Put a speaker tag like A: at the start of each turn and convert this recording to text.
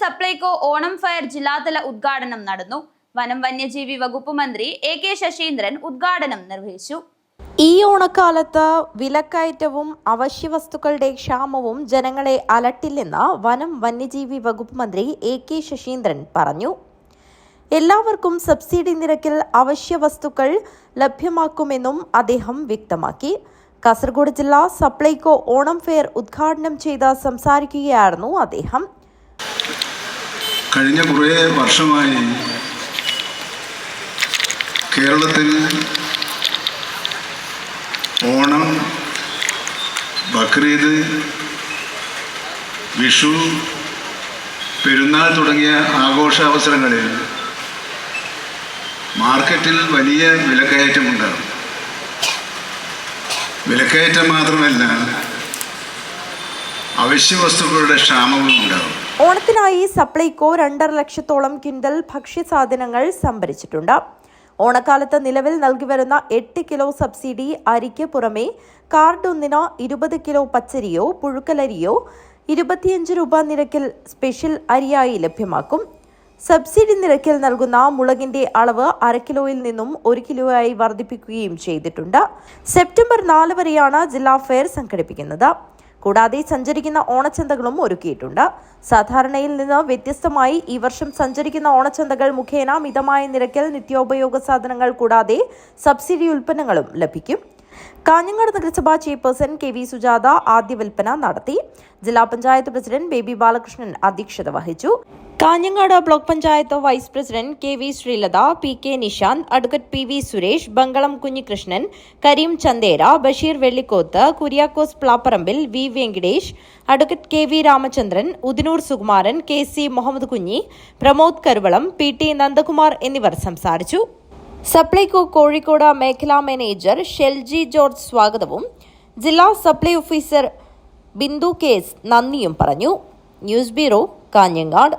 A: Supplyco Onam fire ജില്ലാതല ഉദ്ഘാടനം നടന്നു. വനം വന്യജീവി വകുപ്പ് മന്ത്രി എ കെ ശശീന്ദ്രൻ ഉദ്ഘാടനം നിർവഹിച്ചു.
B: ഈ ഓണക്കാലത്ത് വിലക്കയറ്റവും അവശ്യവസ്തുക്കളുടെ ക്ഷാമവും ജനങ്ങളെ അലട്ടില്ലെന്ന് വനം വന്യജീവി വകുപ്പ് മന്ത്രി എ കെ ശശീന്ദ്രൻ പറഞ്ഞു. എല്ലാവർക്കും സബ്സിഡി നിരക്കിൽ അവശ്യവസ്തുക്കൾ ലഭ്യമാക്കുമെന്നും അദ്ദേഹം വ്യക്തമാക്കി. കാസർഗോഡ് ജില്ലാ സപ്ലൈകോ ഓണം ഫെയർ ഉദ്ഘാടനം ചെയ്ത് സംസാരിക്കുകയായിരുന്നു അദ്ദേഹം.
C: കഴിഞ്ഞ കുറേ വർഷമായി കേരളത്തിൽ ഓണം ബക്രീദ് വിഷു പെരുന്നാൾ തുടങ്ങിയ ആഘോഷാവസരങ്ങളിൽ മാർക്കറ്റിൽ വലിയ വിലക്കയറ്റമുണ്ടാകും. വിലക്കയറ്റം മാത്രമല്ല അവശ്യ വസ്തുക്കളുടെ ക്ഷാമവും ഉണ്ടാകും.
B: ഓണത്തിനായി സപ്ലൈകോ രണ്ടര ലക്ഷത്തോളം കിൻഡൽ ഭക്ഷ്യസാധനങ്ങൾ സംഭരിച്ചിട്ടുണ്ട്. ഓണക്കാലത്ത് നിലവിൽ നൽകി വരുന്ന എട്ട് കിലോ സബ്സിഡി അരിക്ക് പുറമെ കാർഡ് ഒന്നിന് ഇരുപത് കിലോ പച്ചരിയോ പുഴുക്കലരിയോ ഇരുപത്തിയഞ്ച് രൂപ നിരക്കിൽ സ്പെഷ്യൽ അരിയായി ലഭ്യമാക്കും. സബ്സിഡി നിരക്കിൽ നൽകുന്ന മുളകിന്റെ അളവ് അര കിലോയിൽ നിന്നും ഒരു കിലോയായി വർദ്ധിപ്പിക്കുകയും ചെയ്തിട്ടുണ്ട്. സെപ്റ്റംബർ നാല് വരെയാണ് ജില്ലാ ഫെയർ സംഘടിപ്പിക്കുന്നത്. കൂടാതെ സഞ്ചരിക്കുന്ന ഓണച്ചന്തകളും ഒരുക്കിയിട്ടുണ്ട്. സാധാരണയിൽ നിന്ന് വ്യത്യസ്തമായി ഈ വർഷം സഞ്ചരിക്കുന്ന ഓണച്ചന്തകൾ മുഖേന മിതമായ നിരക്കിൽ നിത്യോപയോഗ സാധനങ്ങൾ കൂടാതെ സബ്സിഡി ഉൽപ്പന്നങ്ങളും ലഭിക്കും. കാഞ്ഞങ്ങാട് നഗരസഭാ ചെയർപേഴ്സൺ കെ വി സുജാത ആദ്യ വിൽപ്പന നടത്തി. ജില്ലാ പഞ്ചായത്ത് പ്രസിഡന്റ് ബേബി ബാലകൃഷ്ണൻ അധ്യക്ഷത വഹിച്ചു. Kanhangad block panchayat vice president K V Sreelatha P K Nishanth advocate P V Suresh Bangalam Kunhikrishnan Kareem Chandera Basheer Vellikoth Kuriakose Plaparambil V Venkitesh advocate K V Ramachandran Udinur Sukumaran K C Muhammad Kunhi Pramod Karuvalam P T Nandakumar എന്നിവർ സംസാരിച്ചു. സപ്ലൈകോ കോഴിക്കോട് മേഖലാ manager Shelji George സ്വാഗതവും. ജില്ലാ supply officer Bindu കേസ് നന്ദിയും പറഞ്ഞു. News bureau Kanhangad.